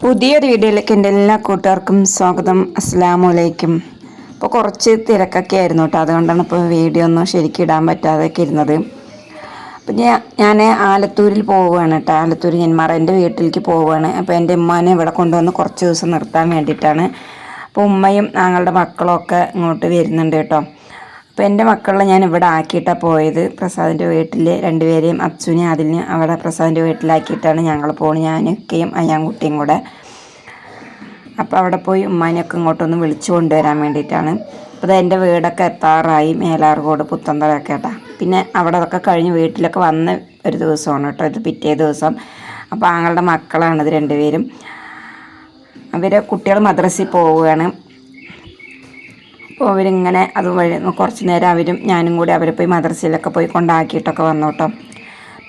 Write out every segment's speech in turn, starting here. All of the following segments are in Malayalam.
പുതിയൊരു വീഡിയോയിലേക്ക് എന്റെ എല്ലാ കൂട്ടുകാർക്കും സ്വാഗതം. അസ്സലാമു അലൈക്കും. ഇപ്പോൾ കുറച്ച് തിരക്കൊക്കെ ആയിരുന്നു കേട്ടോ. അതുകൊണ്ടാണ് ഇപ്പോൾ വീഡിയോ ഒന്നും ശരിക്കും ഇടാൻ പറ്റാതെയൊക്കെ ഇരുന്നത്. അപ്പം ഞാൻ ഞാൻ ആലത്തൂരിൽ പോവുകയാണ് കേട്ടോ. ആലത്തൂർ ഞാൻ എന്റെ വീട്ടിലേക്ക് പോവുകയാണ്. അപ്പോൾ എന്റെ ഉമ്മാനെ ഇവിടെ കൊണ്ടുവന്ന് കുറച്ച് ദിവസം നിർത്താൻ വേണ്ടിയിട്ടാണ്. അപ്പോൾ ഉമ്മയും ഞങ്ങളുടെ മക്കളും ഒക്കെ ഇങ്ങോട്ട് വരുന്നുണ്ട് കേട്ടോ. അപ്പോൾ എന്റെ മക്കളെ ഞാൻ ഇവിടെ ആക്കിയിട്ടാണ് പോയത്. പ്രസാദിന്റെ വീട്ടിൽ രണ്ടുപേരെയും അച്ഛനെ അതിന് അവിടെ പ്രസാദിന്റെ വീട്ടിലാക്കിയിട്ടാണ് ഞങ്ങൾ പോകുന്നത് ഞാനൊക്കെയും അയ്യാൻകുട്ടിയും കൂടെ. അപ്പോൾ അവിടെ പോയി ഉമ്മാനെയൊക്കെ ഇങ്ങോട്ടൊന്ന് വിളിച്ചു കൊണ്ടുവരാൻ വേണ്ടിയിട്ടാണ്. അപ്പോൾ എന്റെ വീടൊക്കെ എത്താറായി. മേലാർകോട് പുത്തന്തറയൊക്കെ കേട്ടാ പിന്നെ അവിടെ അതൊക്കെ കഴിഞ്ഞ് വീട്ടിലൊക്കെ വന്ന ഒരു ദിവസമാണ് കേട്ടോ. ഇത് പിറ്റേ ദിവസം. അപ്പോൾ ആങ്ങളുടെ മക്കളാണ് ഇത് രണ്ടുപേരും. അവരെ കുട്ടികൾ മദ്രസയിൽ പോവുകയാണ്. അപ്പോൾ അവരിങ്ങനെ അത് വഴി കുറച്ച് നേരം അവരും ഞാനും കൂടി അവരെ പോയി മദ്രസയിലൊക്കെ പോയി കൊണ്ടാക്കിയിട്ടൊക്കെ വന്നു കേട്ടോ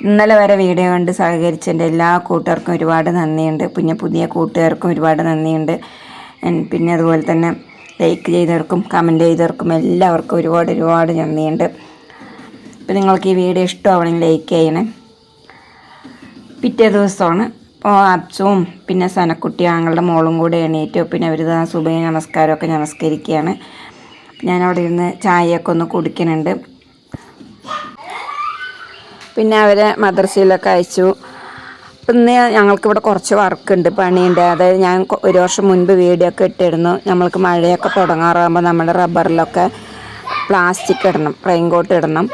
ഇന്നലെ വരെ വീഡിയോ കണ്ട് സഹകരിച്ച എന്റെ എല്ലാ കൂട്ടുകാർക്കും ഒരുപാട് നന്ദിയുണ്ട്. പിന്നെ പുതിയ കൂട്ടുകാർക്കും ഒരുപാട് നന്ദിയുണ്ട്. പിന്നെ അതുപോലെ തന്നെ ലൈക്ക് ചെയ്തവർക്കും കമന്റ് ചെയ്തവർക്കും എല്ലാവർക്കും ഒരുപാട് ഒരുപാട് നന്ദിയുണ്ട്. അപ്പോൾ നിങ്ങൾക്ക് ഈ വീഡിയോ ഇഷ്ടമാവണമെങ്കിൽ ലൈക്ക് ചെയ്യണേ. പിറ്റേ ദിവസമാണ്. അപ്പോൾ അബ്സും പിന്നെ സനക്കുട്ടി ആങ്ങളുടെ മോളും കൂടെ എണീറ്റു. പിന്നെ അവർ സുബൈ നമസ്കാരമൊക്കെ നമസ്കരിക്കുകയാണ്. ഞാനവിടെ ഇരുന്ന് ചായയൊക്കെ ഒന്ന് കുടിക്കുന്നുണ്ട്. പിന്നെ അവരെ മദ്രസയിലൊക്കെ അയച്ചു. ഇന്ന് ഞങ്ങൾക്കിവിടെ കുറച്ച് വർക്കുണ്ട് പണിയുണ്ട്. അതായത് ഞാൻ ഒരു വർഷം മുൻപ് വീഡിയോ ഇട്ടിരുന്നു. നമ്മൾക്ക് മഴയൊക്കെ തുടങ്ങാറാകുമ്പോൾ നമ്മുടെ റബ്ബറിലൊക്കെ പ്ലാസ്റ്റിക് ഇടണം റെയിൻകോട്ട് ഇടണം.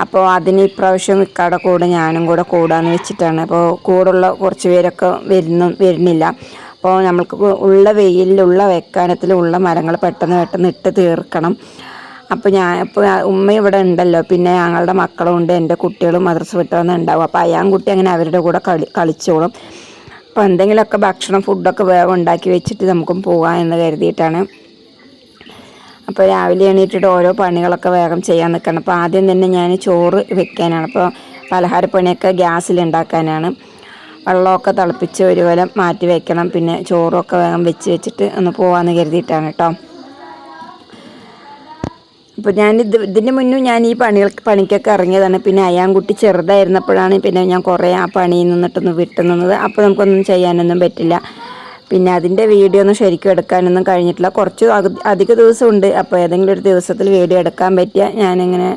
അപ്പോൾ അതിന് ഇപ്രാവശ്യം ഇക്കാടെ കൂടെ ഞാനും കൂടെ കൂടാന്ന് വെച്ചിട്ടാണ്. അപ്പോൾ കൂടുള്ള കുറച്ച് പേരൊക്കെ വരുന്നു വരുന്നില്ല. അപ്പോൾ നമ്മൾക്ക് ഉള്ള വെയിലുള്ള വെക്കാനത്തിലുള്ള മരങ്ങൾ പെട്ടെന്ന് പെട്ടെന്ന് ഇട്ട് തീർക്കണം. അപ്പോൾ ഞാൻ ഇപ്പോൾ ഉമ്മ ഇവിടെ ഉണ്ടല്ലോ. പിന്നെ ഞങ്ങളുടെ മക്കളും ഉണ്ട്. എന്റെ കുട്ടികളും മദ്രസ വിട്ട് വന്ന് ഉണ്ടാവും അപ്പോൾ അയാൻകുട്ടി അങ്ങനെ അവരുടെ കൂടെ കളി കളിച്ചോളും. അപ്പോൾ എന്തെങ്കിലുമൊക്കെ ഭക്ഷണം ഫുഡൊക്കെ വേഗം ഉണ്ടാക്കി വെച്ചിട്ട് നമുക്കും പോകാം എന്ന് കരുതിയിട്ടാണ്. അപ്പോൾ രാവിലെ എണീറ്റിട്ട് ഓരോ പണികളൊക്കെ വേഗം ചെയ്യാൻ നിൽക്കണം. അപ്പോൾ ആദ്യം തന്നെ ഞാൻ ചോറ് വെക്കാനാണ്. അപ്പോൾ പലഹാരപ്പണിയൊക്കെ ഗ്യാസിൽ ഉണ്ടാക്കാനാണ്. വെള്ളമൊക്കെ തിളപ്പിച്ച് ഒരു കൊലം മാറ്റി വെക്കണം. പിന്നെ ചോറൊക്കെ വേഗം വെച്ച് വെച്ചിട്ട് ഒന്ന് പോകാമെന്ന് കരുതിയിട്ടാണ് കേട്ടോ അപ്പോൾ ഞാൻ ഇത് ഇതിന് മുന്നും ഞാൻ ഈ പണികൾ പണിക്കൊക്കെ ഇറങ്ങിയതാണ്. പിന്നെ അയാൻകുട്ടി ചെറുതായിരുന്നപ്പോഴാണ് പിന്നെ ഞാൻ കുറേ ആ പണിയിൽ നിന്നിട്ടൊന്ന് വിട്ടു നിന്നത്. അപ്പോൾ നമുക്കൊന്നും ചെയ്യാനൊന്നും പറ്റില്ല. പിന്നെ അതിന്റെ വീഡിയോ ഒന്നും ശരിക്കും എടുക്കാനൊന്നും കഴിഞ്ഞിട്ടില്ല. കുറച്ച് അധിക ദിവസമുണ്ട്. അപ്പോൾ ഏതെങ്കിലും ഒരു ദിവസത്തിൽ വീഡിയോ എടുക്കാൻ പറ്റിയ ഞാനിങ്ങനെ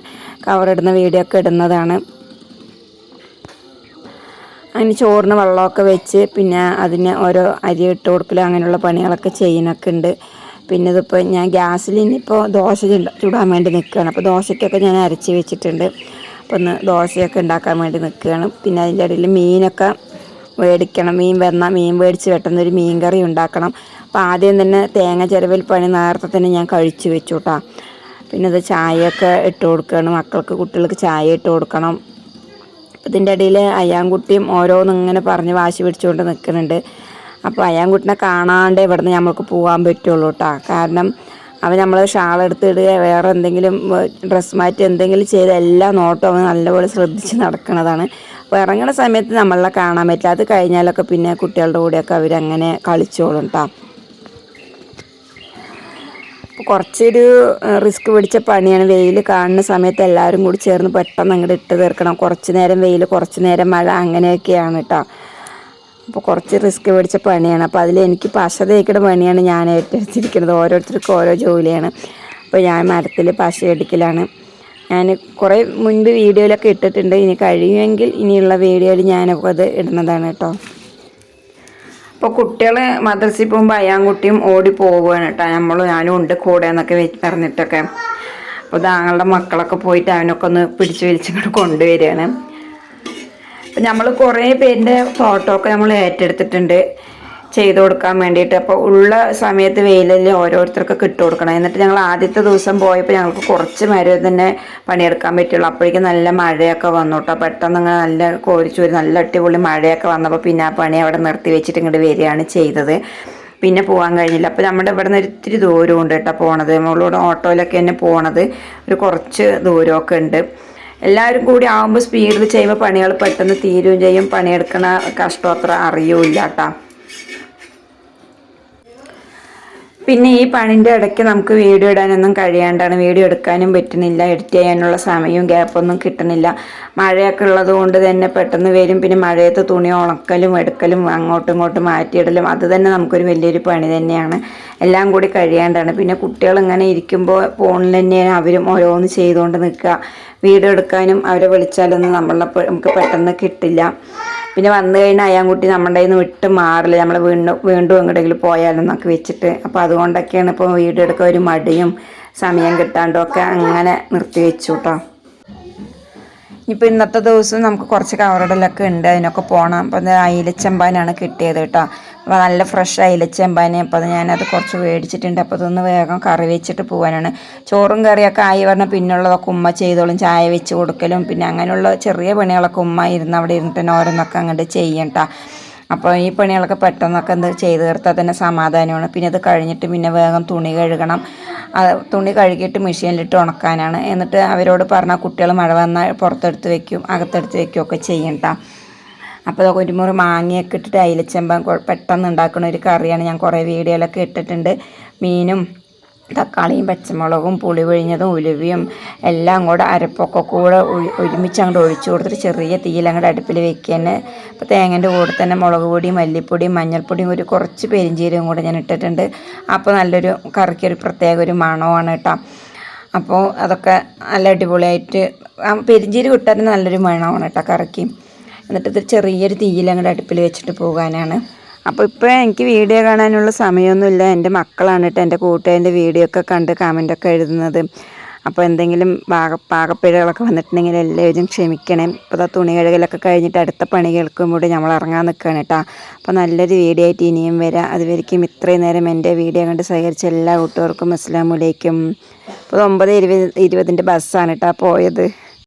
കവറിടുന്ന വീഡിയോ ഒക്കെ ഇടുന്നതാണ്. അതിന് ചോറിന് വെള്ളമൊക്കെ വെച്ച് പിന്നെ അതിന് ഓരോ അരി ഇട്ട് കൊടുക്കലും അങ്ങനെയുള്ള പണികളൊക്കെ ചെയ്യുന്നൊക്കെ ഉണ്ട്. പിന്നെ ഇതിപ്പോൾ ഞാൻ ഗ്യാസിൽ ഇനിയിപ്പോൾ ദോശ ചുടാൻ വേണ്ടി നിൽക്കുകയാണ്. അപ്പോൾ ദോശയ്ക്കൊക്കെ ഞാൻ അരച്ച് വെച്ചിട്ടുണ്ട്. അപ്പോൾ ഒന്ന് ദോശയൊക്കെ ഉണ്ടാക്കാൻ വേണ്ടി നിൽക്കുകയാണ്. പിന്നെ അതിന്റെ ഇടയിൽ മീനൊക്കെ മേടിക്കണം മീൻ വന്നാൽ മീൻ മേടിച്ച് വെട്ടുന്ന ഒരു മീൻ കറി ഉണ്ടാക്കണം. അപ്പോൾ ആദ്യം തന്നെ തേങ്ങ ചിരവിൽ പണി നേരത്തെ തന്നെ ഞാൻ കഴിച്ചു വെച്ചു കേട്ടോ പിന്നെ ഇത് ചായയൊക്കെ ഇട്ട് കൊടുക്കുകയാണ്. മക്കൾക്ക് കുട്ടികൾക്ക് ചായ ഇട്ട് കൊടുക്കണം. ഇതിന്റെ ഇടയിൽ അയ്യാൻകുട്ടിയും ഓരോന്നും ഇങ്ങനെ പറഞ്ഞ് വാശി പിടിച്ചുകൊണ്ട് നിൽക്കുന്നുണ്ട്. അപ്പോൾ അയ്യാൻകുട്ടിനെ കാണാണ്ട് ഇവിടുന്ന് നമ്മൾക്ക് പോകാൻ പറ്റുള്ളൂ കേട്ടോ കാരണം അവൻ നമ്മൾ ഷാളെടുത്തിടുക വേറെ എന്തെങ്കിലും ഡ്രസ്സ് മാറ്റി എന്തെങ്കിലും ചെയ്ത് എല്ലാ നോട്ടും അവൻ നല്ലപോലെ ശ്രദ്ധിച്ച് നടക്കുന്നതാണ്. അപ്പോൾ ഇറങ്ങുന്ന സമയത്ത് നമ്മളെ കാണാൻ പറ്റില്ല. അത് കഴിഞ്ഞാലൊക്കെ പിന്നെ കുട്ടികളുടെ കൂടെയൊക്കെ അവരങ്ങനെ കളിച്ചോളും കേട്ടോ കുറച്ചൊരു റിസ്ക് പിടിച്ച പണിയാണ് വെയിൽ കാണുന്ന സമയത്ത് എല്ലാവരും കൂടി ചേർന്ന് പെട്ടെന്ന് അങ്ങോട്ട് ഇട്ട് തീർക്കണം. കുറച്ച് നേരം വെയിൽ കുറച്ച് നേരം മഴ അങ്ങനെയൊക്കെയാണ് കേട്ടോ അപ്പോൾ കുറച്ച് റിസ്ക് പിടിച്ച പണിയാണ്. അപ്പോൾ അതിൽ എനിക്ക് പശ തേക്കുന്ന പണിയാണ് ഞാൻ ഏറ്റെടുത്തിരിക്കുന്നത്. ഓരോരുത്തർക്കും ഓരോ ജോലിയാണ്. അപ്പോൾ ഞാൻ മരത്തിൽ പശ അടിക്കലാണ് ഞാൻ കുറേ മുൻപ് വീഡിയോയിലൊക്കെ ഇട്ടിട്ടുണ്ട്. ഇനി കഴിയുമെങ്കിൽ ഇനിയുള്ള വീഡിയോയിൽ ഞാനപ്പോൾ അത് ഇടുന്നതാണ് കേട്ടോ അപ്പോൾ കുട്ടികൾ മദ്രസയിൽ പോകുമ്പോൾ അയാൻകുട്ടിയും ഓടി പോവുകയാണ് കേട്ടോ നമ്മൾ ഞാനും ഉണ്ട് കൂടെ എന്നൊക്കെ പറഞ്ഞിട്ടൊക്കെ. അപ്പോൾ താങ്കളുടെ മക്കളൊക്കെ പോയിട്ട് അവനൊക്കെ ഒന്ന് പിടിച്ചു വലിച്ചിങ്ങോട്ട് കൊണ്ടുവരികയാണ്. നമ്മൾ കുറേ പേരിന്റെ ഫോട്ടോ ഒക്കെ നമ്മൾ ഏറ്റെടുത്തിട്ടുണ്ട്. ചെയ്ത് കൊടുക്കാൻ വേണ്ടിയിട്ട്. അപ്പോൾ ഉള്ള സമയത്ത് വെയിലിൽ ഓരോരുത്തർക്ക് കിട്ടു കൊടുക്കണം. എന്നിട്ട് ഞങ്ങൾ ആദ്യത്തെ ദിവസം പോയപ്പോൾ ഞങ്ങൾക്ക് കുറച്ച് നേരം തന്നെ പണിയെടുക്കാൻ പറ്റുള്ളൂ അപ്പോഴേക്കും നല്ല മഴയൊക്കെ വന്നു കേട്ടോ. പെട്ടെന്ന് അങ്ങനെ നല്ല കോരിച്ചൂരി നല്ല അടിപൊളി മഴയൊക്കെ വന്നപ്പോൾ പിന്നെ ആ പണി അവിടെ നിർത്തി വെച്ചിട്ട് ഇങ്ങോട്ട് വരികയാണ് ചെയ്തത്. പിന്നെ പോകാൻ കഴിഞ്ഞില്ല. അപ്പോൾ നമ്മുടെ ഇവിടെ നിന്ന് ഒത്തിരി ദൂരമുണ്ട് കേട്ടോ പോണത്. നമ്മളോട് ഓട്ടോയിലൊക്കെ തന്നെ പോണത് ഒരു കുറച്ച് ദൂരമൊക്കെ ഉണ്ട്. എല്ലാവരും കൂടി ആകുമ്പോൾ സ്പീഡിൽ ചെയ്യുമ്പോൾ പണികൾ പെട്ടെന്ന് തീരുകയും ചെയ്യും. പണിയെടുക്കണ കഷ്ടം അത്ര അറിയൂല കേട്ടോ. പിന്നെ ഈ പണിന്റെ ഇടയ്ക്ക് നമുക്ക് വീഡിയോ ഇടാനൊന്നും കഴിയാണ്ടാണ് വീഡിയോ എടുക്കാനും പറ്റുന്നില്ല എഡിറ്റ് ചെയ്യാനുള്ള സമയവും ഗ്യാപ്പൊന്നും കിട്ടുന്നില്ല. മഴയൊക്കെ ഉള്ളത് കൊണ്ട് തന്നെ പെട്ടെന്ന് വരും. പിന്നെ മഴയത്ത് തുണി ഉണക്കലും എടുക്കലും അങ്ങോട്ടും ഇങ്ങോട്ടും മാറ്റിയിടലും അത് തന്നെ നമുക്കൊരു വലിയൊരു പണി തന്നെയാണ്. എല്ലാം കൂടി കഴിയാണ്ടാണ്. പിന്നെ കുട്ടികൾ ഇങ്ങനെ ഇരിക്കുമ്പോൾ ഫോണിൽ തന്നെയാണ് അവരും ഓരോന്ന് ചെയ്തുകൊണ്ട് നിൽക്കുക. വീഡിയോ എടുക്കാനും അവരെ വിളിച്ചാലൊന്നും നമ്മളെ നമുക്ക് പെട്ടെന്ന് കിട്ടില്ല. പിന്നെ വന്നു കഴിഞ്ഞാൽ അയാൻകുട്ടി നമ്മുടെ നിന്ന് വിട്ട് മാറില്ല നമ്മൾ വീണ്ടും വീണ്ടും എങ്ങോട്ടെങ്കിലും പോയാലെന്നൊക്കെ വെച്ചിട്ട്. അപ്പോൾ അതുകൊണ്ടൊക്കെയാണ് ഇപ്പോൾ വീഡിയോ എടുക്കാൻ ഒരു മടിയും സമയം കിട്ടാണ്ടും ഒക്കെ അങ്ങനെ നിർത്തി വെച്ചു കേട്ടോ ഇപ്പോൾ ഇന്നത്തെ ദിവസം നമുക്ക് കുറച്ച് കവറടലൊക്കെ ഉണ്ട്. അതിനൊക്കെ പോകണം അപ്പോൾ അയിലച്ചമ്പാനാണ് കിട്ടിയത് കേട്ടോ. നല്ല ഫ്രഷ് അയിലച്ചെമ്പാന് അപ്പോൾ അത് ഞാനത് കുറച്ച് മേടിച്ചിട്ടുണ്ട് അപ്പോൾ അതൊന്ന് വേഗം കറി വെച്ചിട്ട് പോകാനാണ് ചോറും കറിയൊക്കെ ആയി പറഞ്ഞാൽ പിന്നുള്ളതൊക്കെ ഉമ്മ ചെയ്തോളും. ചായ വെച്ച് കൊടുക്കലും. പിന്നെ അങ്ങനെയുള്ള ചെറിയ പണികളൊക്കെ ഉമ്മ ഇരുന്ന് അവിടെ ഇരുന്നിട്ട് തന്നെ ഓരോന്നൊക്കെ അങ്ങോട്ട് ചെയ്യണ്ട അപ്പോൾ ഈ പണികളൊക്കെ പെട്ടെന്നൊക്കെ എന്ത് ചെയ്ത് തീർത്താൽ തന്നെ സമാധാനമാണ്. പിന്നെ അത് കഴിഞ്ഞിട്ട് പിന്നെ വേഗം തുണി കഴുകണം. തുണി കഴുകിയിട്ട് മെഷീനിലിട്ട് ഉണക്കാനാണ്. എന്നിട്ട് അവരോട് പറഞ്ഞാൽ കുട്ടികൾ മഴ വന്നാൽ പുറത്തെടുത്ത് വെക്കും അകത്തെടുത്ത് വയ്ക്കുകയൊക്കെ ചെയ്യണ്ട അപ്പോൾ അതൊക്കെ ഒരു മുറി മാങ്ങയൊക്കെ ഇട്ടിട്ട് അയിലച്ചെമ്പം പെട്ടെന്ന് ഉണ്ടാക്കുന്ന ഒരു കറിയാണ്. ഞാൻ കുറേ വീഡിയോയിലൊക്കെ ഇട്ടിട്ടുണ്ട്. മീനും തക്കാളിയും പച്ചമുളകും പുളി പിഴിഞ്ഞതും ഉലുവയും എല്ലാം കൂടെ അരപ്പൊക്കെ കൂടെ ഒരുമിച്ച് അങ്ങോട്ട് ഒഴിച്ചു കൊടുത്തിട്ട് ചെറിയ തീയിൽ അങ്ങോട്ട് അടുപ്പിൽ വെക്കാൻ അപ്പോൾ തേങ്ങന്റെ കൂടെ തന്നെ മുളക് പൊടിയും മല്ലിപ്പൊടിയും മഞ്ഞൾപ്പൊടിയും ഒരു കുറച്ച് പെരിഞ്ചീരവും കൂടെ ഞാൻ ഇട്ടിട്ടുണ്ട്. അപ്പോൾ നല്ലൊരു കറിക്ക് ഒരു പ്രത്യേക ഒരു മണമാണ് കേട്ടോ. അപ്പോൾ അതൊക്കെ നല്ല അടിപൊളിയായിട്ട് ആ പെരിഞ്ചീരകം ഇട്ടാൽ നല്ലൊരു മണമാണ് കേട്ടോ കറിക്ക്. എന്നിട്ട് ഇത് ചെറിയൊരു തീയിൽ അങ്ങോട്ട് അടുപ്പിൽ വെച്ചിട്ട് പോകാനാണ്. അപ്പോൾ ഇപ്പോൾ എനിക്ക് വീഡിയോ കാണാനുള്ള സമയമൊന്നുമില്ല. എന്റെ മക്കളാണ് കേട്ടോ എന്റെ കൂട്ടുകാരന്റെ വീഡിയോ ഒക്കെ കണ്ട് കമന്റൊക്കെ എഴുതുന്നത്. അപ്പോൾ എന്തെങ്കിലും പാക പാകപ്പിഴകളൊക്കെ വന്നിട്ടുണ്ടെങ്കിൽ എല്ലാവരും ക്ഷമിക്കണേ. ഇപ്പോൾ തുണി കഴുകലൊക്കെ കഴിഞ്ഞിട്ട് അടുത്ത പണികൾക്കും കൂടി നമ്മൾ ഇറങ്ങാൻ നിൽക്കുകയാണ് കേട്ടോ അപ്പോൾ നല്ലൊരു വീഡിയോ ആയിട്ട് ഇനിയും വരാം. അതുവരിക്കും ഇത്രയും നേരം എന്റെ വീഡിയോ കണ്ട് സഹകരിച്ച എല്ലാ കൂട്ടുകാർക്കും അസ്ലാമലേക്കും ഇപ്പോൾ ഒമ്പത് ഇരുപത് ഇരുപതിന്റെ ബസ്സാണ് കേട്ടോ പോയത്.